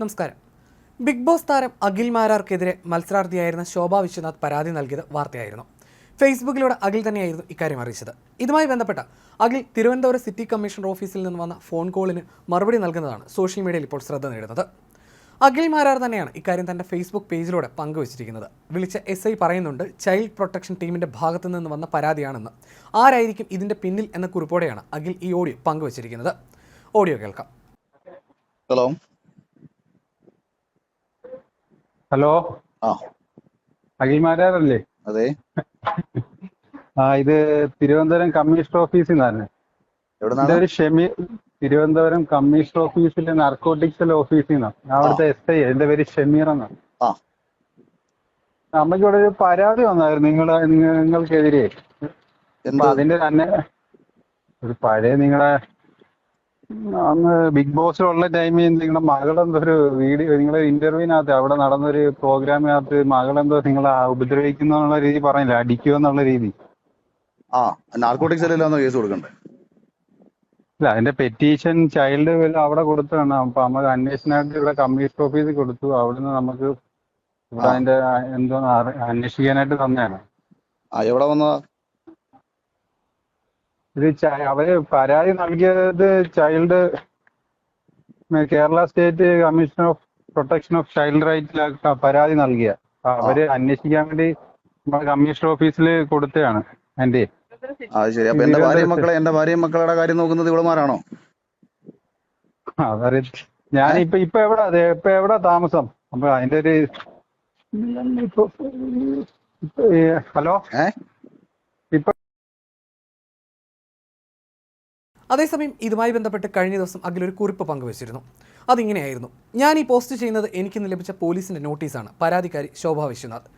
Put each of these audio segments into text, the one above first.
നമസ്കാരം. Big boss താരം അഖിൽ മാരാർക്കെതിരെ മത്സരാർത്ഥിയായിരുന്ന ശോഭ വിശ്വനാഥ് പരാതി നൽകിയത് വാർത്തയായിരുന്നു. ഫേസ്ബുക്കിലൂടെ അഖിൽ തന്നെയായിരുന്നു ഇക്കാര്യം അറിയിച്ചത്. ഇതുമായി ബന്ധപ്പെട്ട അഖിൽ തിരുവനന്തപുരം സിറ്റി കമ്മീഷണർ ഓഫീസിൽ നിന്ന് വന്ന ഫോൺ കോളിന് മറുപടി നൽകുന്നതാണ് സോഷ്യൽ മീഡിയയിൽ ഇപ്പോൾ ശ്രദ്ധ നേടുന്നത്. അഖിൽ മാരാർ തന്നെയാണ് ഇക്കാര്യം തന്റെ ഫേസ്ബുക്ക് പേജിലൂടെ പങ്കുവച്ചിരിക്കുന്നത്. വിളിച്ച എസ് ഐ പറയുന്നുണ്ട് ചൈൽഡ് പ്രൊട്ടക്ഷൻ ടീമിന്റെ ഭാഗത്തു നിന്ന് വന്ന പരാതിയാണെന്ന്. ആരായിരിക്കും ഇതിന്റെ പിന്നിൽ എന്ന കുറിപ്പോടെയാണ് അഖിൽ ഈ ഓഡിയോ പങ്കുവച്ചിരിക്കുന്നത്. ഓഡിയോ കേൾക്കാം. ഹലോ. ഹലോ? ആ. അഖിൽമാരാറല്ലേ അതെ. ആ ഇത് തിരുവനന്തപുരം കമ്മീഷണർ ഓഫീസിൽ നിന്നാണ്. എന്റെ ഒരു ഷെമി തിരുവനന്തപുരം കമ്മീഷണർ ഓഫീസിലെ നാർക്കോട്ടിക്സിലെ ഓഫീസിൽ നിന്നാണ് ഞാൻ അവിടുത്തെ എസ് ഐ എന്റെ പേര് ഷമീർ എന്നാണ് ആ. നമുക്ക് ഇവിടെ ഒരു പരാതി വന്നായിരുന്നു നിങ്ങളെ നിങ്ങ- നിങ്ങൾക്കെതിരെ. അപ്പൊ അതിന്റെ തന്നെ ഒരു പഴയ നിങ്ങളെ അന്ന് ബിഗ് ബോസിലുള്ള ടൈമിൽ നിങ്ങളുടെ മകളെന്തോ ഒരു വീഡിയോ നിങ്ങളെ ഇന്റർവ്യൂവിനകത്ത് അവിടെ നടന്നൊരു പ്രോഗ്രാമിനകത്ത് മകളെന്തോ നിങ്ങളെ ഉപദ്രവിക്കുന്നു എന്നുള്ള രീതി പറഞ്ഞില്ല? അടിക്കുക എന്നുള്ള രീതി? ആ നാർക്കോട്ടിക്സ് അല്ലല്ലോ കേസ് കൊടുക്കണ്ടേ? ഇല്ല അതിന്റെ പെറ്റീഷൻ ചൈൽഡ് വെൽ അവിടെ കൊടുത്തതാണ്. അപ്പൊ നമ്മൾ അന്വേഷണമായിട്ട് ഇവിടെ കമ്മീഷണർ ഓഫീസിൽ കൊടുത്തു. അവിടുന്ന് നമുക്ക് ഇവിടെ. അതിന്റെ എന്തോ അന്വേഷിക്കാനായിട്ട് തന്നെയാണ് എവിടെ വന്നതാ? ഇത് ച- അവർ പരാതി നൽകിയത് child Kerala state commission of protection of child right പരാതി നൽകിയ. അവർ അന്വേഷിക്കാൻ വേണ്ടി നമ്മുടെ കമ്മീഷണർ ഓഫീസിൽ കൊടുത്തതാണ് എന്റെ അത് ശരി. അപ്പൊ എന്റെ ഭാര്യ മക്കളെ എന്റെ ഭാര്യ മക്കളുടെ കാര്യം നോക്കുന്നത് ഇവളുമാരാണോ? അതറി ഞാനിപ്പോ ഇപ്പൊ എവിടാ അതെ ഇപ്പൊ എവിടാ താമസം? അപ്പൊ അതിന്റെ ഒരു ഹലോ? ഏ? അതേസമയം ഇതുമായി ബന്ധപ്പെട്ട് കഴിഞ്ഞ ദിവസം അഖിൽ ഒരു കുറിപ്പ് പങ്കുവച്ചിരുന്നു. അതിങ്ങനെയായിരുന്നു. ഞാൻ ഈ പോസ്റ്റ് ചെയ്യുന്നത് എനിക്കിന്ന് ലഭിച്ച പോലീസിന്റെ നോട്ടീസാണ്. പരാതിക്കാരി ശോഭ വിശ്വനാഥ്.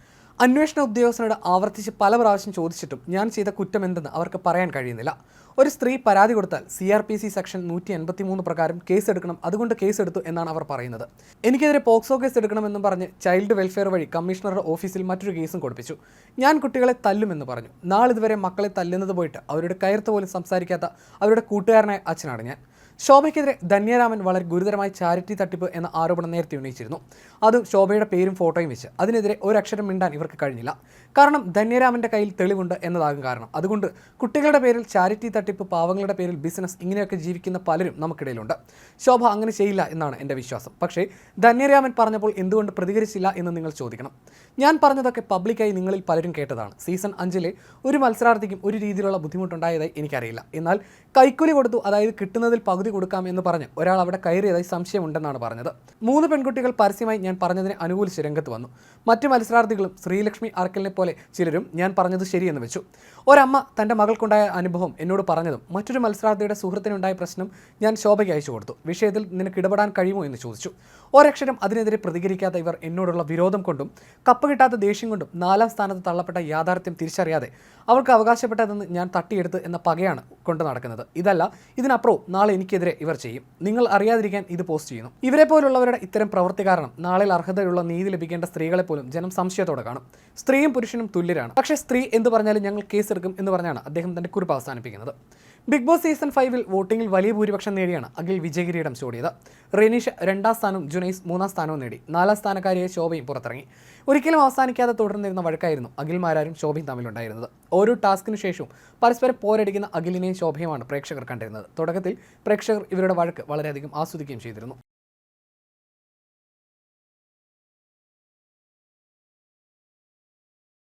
അന്വേഷണ ഉദ്യോഗസ്ഥനോട് ആവർത്തിച്ച് പല പ്രാവശ്യം ചോദിച്ചിട്ടും ഞാൻ ചെയ്ത കുറ്റം എന്തെന്ന് അവർക്ക് പറയാൻ കഴിയുന്നില്ല. ഒരു സ്ത്രീ പരാതി കൊടുത്താൽ C R P C section നൂറ്റി എൺപത്തി മൂന്ന് പ്രകാരം കേസ് എടുക്കണം അതുകൊണ്ട് കേസ് എടുത്തു എന്നാണ് അവർ പറയുന്നത്. എനിക്കെതിരെ പോക്സോ കേസ് എടുക്കണമെന്നും പറഞ്ഞ് ചൈൽഡ് വെൽഫെയർ വഴി കമ്മീഷണറുടെ ഓഫീസിൽ മറ്റൊരു കേസും കൊടുപ്പിച്ചു. ഞാൻ കുട്ടികളെ തല്ലുമെന്ന് പറഞ്ഞു. നാളിതുവരെ മക്കളെ തല്ലുന്നത് പോയിട്ട് അവരുടെ കയർത്ത് പോലും സംസാരിക്കാത്ത അവരുടെ കൂട്ടുകാരനായ അച്ഛനാണ് ഞാൻ. ശോഭയ്ക്കെതിരെ ധന്യരാമൻ വളരെ ഗുരുതരമായ ചാരിറ്റി തട്ടിപ്പ് എന്ന ആരോപണം നേരത്തെ ഉന്നയിച്ചിരുന്നു. അത് ശോഭയുടെ പേരും ഫോട്ടോയും വെച്ച്. അതിനെതിരെ അക്ഷരം മിണ്ടാൻ ഇവർക്ക് കഴിഞ്ഞില്ല. കാരണം ധന്യരാമന്റെ കയ്യിൽ തെളിവുണ്ട് എന്നതാകും കാരണം. അതുകൊണ്ട് കുട്ടികളുടെ പേരിൽ ചാരിറ്റി തട്ടിപ്പ് പാവങ്ങളുടെ പേരിൽ ബിസിനസ് ഇങ്ങനെയൊക്കെ ജീവിക്കുന്ന പലരും നമുക്കിടയിലുണ്ട്. ശോഭ അങ്ങനെ ചെയ്യില്ല എന്നാണ് എന്റെ വിശ്വാസം. പക്ഷേ ധന്യരാമൻ പറഞ്ഞപ്പോൾ എന്തുകൊണ്ട് പ്രതികരിച്ചില്ല എന്ന് നിങ്ങൾ ചോദിക്കണം. ഞാൻ പറഞ്ഞതൊക്കെ പബ്ലിക്കായി നിങ്ങളിൽ പലരും കേട്ടതാണ്. സീസൺ അഞ്ചിലെ ഒരു മത്സരാർത്ഥിക്കും ഒരു രീതിയിലുള്ള ബുദ്ധിമുട്ടുണ്ടായതായി എനിക്കറിയില്ല. എന്നാൽ കൈക്കൂലി കൊടുത്തു അതായത് കിട്ടുന്നതിൽ പകുതി കൊടുക്കാം എന്ന് പറഞ്ഞ് ഒരാൾ അവിടെ കയറിയതായി സംശയമുണ്ടെന്നാണ് പറഞ്ഞത്. മൂന്ന് പെൺകുട്ടികൾ പരസ്യമായി ഞാൻ പറഞ്ഞതിനെ അനുകൂലിച്ച് രംഗത്ത് വന്നു. മറ്റു മത്സരാർത്ഥികളും ശ്രീലക്ഷ്മി അറക്കലിനെ പോലെ ചിലരും ഞാൻ പറഞ്ഞത് ശരിയെന്ന് വെച്ചു. ഒരമ്മ തന്റെ മകൾക്കുണ്ടായ അനുഭവം എന്നോട് പറഞ്ഞതും മറ്റൊരു മത്സരാർത്ഥിയുടെ സുഹൃത്തിനുണ്ടായ പ്രശ്നം ഞാൻ ശോഭയ്ക്ക് അയച്ചു കൊടുത്തു. വിഷയത്തിൽ നിനക്ക് ഇടപെടാൻ കഴിയുമോ എന്ന് ചോദിച്ചു. ഒരക്ഷരം അതിനെതിരെ പ്രതികരിക്കാത്ത ഇവർ എന്നോടുള്ള വിരോധം കൊണ്ടും കപ്പ് കിട്ടാത്ത ദേഷ്യം കൊണ്ടും നാലാം സ്ഥാനത്ത് തള്ളപ്പെട്ട യാഥാർത്ഥ്യം തിരിച്ചറിയാതെ അവർക്ക് അവകാശപ്പെട്ടതെന്ന് ഞാൻ തട്ടിയെടുത്ത് എന്ന പകയാണ് കൊണ്ടു നടക്കുന്നത്. ഇതല്ല ഇതിനപ്പുറവും നാളെ എനിക്കെതിരെ ഇവർ ചെയ്യും. നിങ്ങൾ അറിയാതിരിക്കാൻ ഇത് പോസ്റ്റ് ചെയ്യുന്നു. ഇവരെ പോലുള്ളവരുടെ ഇത്തരം പ്രവൃത്തി കാരണം നാളെ അർഹതയുള്ള നീതി ലഭിക്കേണ്ട സ്ത്രീകളെ പോലും ജനം സംശയത്തോടെ കാണും. സ്ത്രീയും പുരുഷനും തുല്യരാണ്. പക്ഷേ സ്ത്രീ എന്ന് പറഞ്ഞാലും ഞങ്ങൾ കേസെടുക്കും എന്ന് പറഞ്ഞാണ് അദ്ദേഹം തന്റെ കുറിപ്പ് അവസാനിപ്പിക്കുന്നത്. ബിഗ് ബോസ് സീസൺ ഫൈവിൽ വോട്ടിംഗിൽ വലിയ ഭൂരിപക്ഷം നേടിയാണ് അഖിൽ വിജയകിരീടം ചൂടിയത്. റെനീഷ് രണ്ടാം സ്ഥാനവും ജുനൈസ് മൂന്നാം സ്ഥാനവും നേടി. നാലാം സ്ഥാനക്കാരിയെ ശോഭയും പുറത്തിറങ്ങി. ഒരിക്കലും അവസാനിക്കാതെ തുടർന്നിരുന്ന വഴക്കായിരുന്നു അഖിൽമാരും ശോഭയും തമ്മിലുണ്ടായിരുന്നത്. ഓരോ ടാസ്കിനു ശേഷവും പരസ്പരം പോരടിക്കുന്ന അഖിലിനെയും ശോഭയുമാണ് പ്രേക്ഷകർ കണ്ടിരുന്നത്. തുടക്കത്തിൽ പ്രേക്ഷകർ ഇവരുടെ വഴക്ക് വളരെയധികം ആസ്വദിക്കുകയും ചെയ്തിരുന്നു.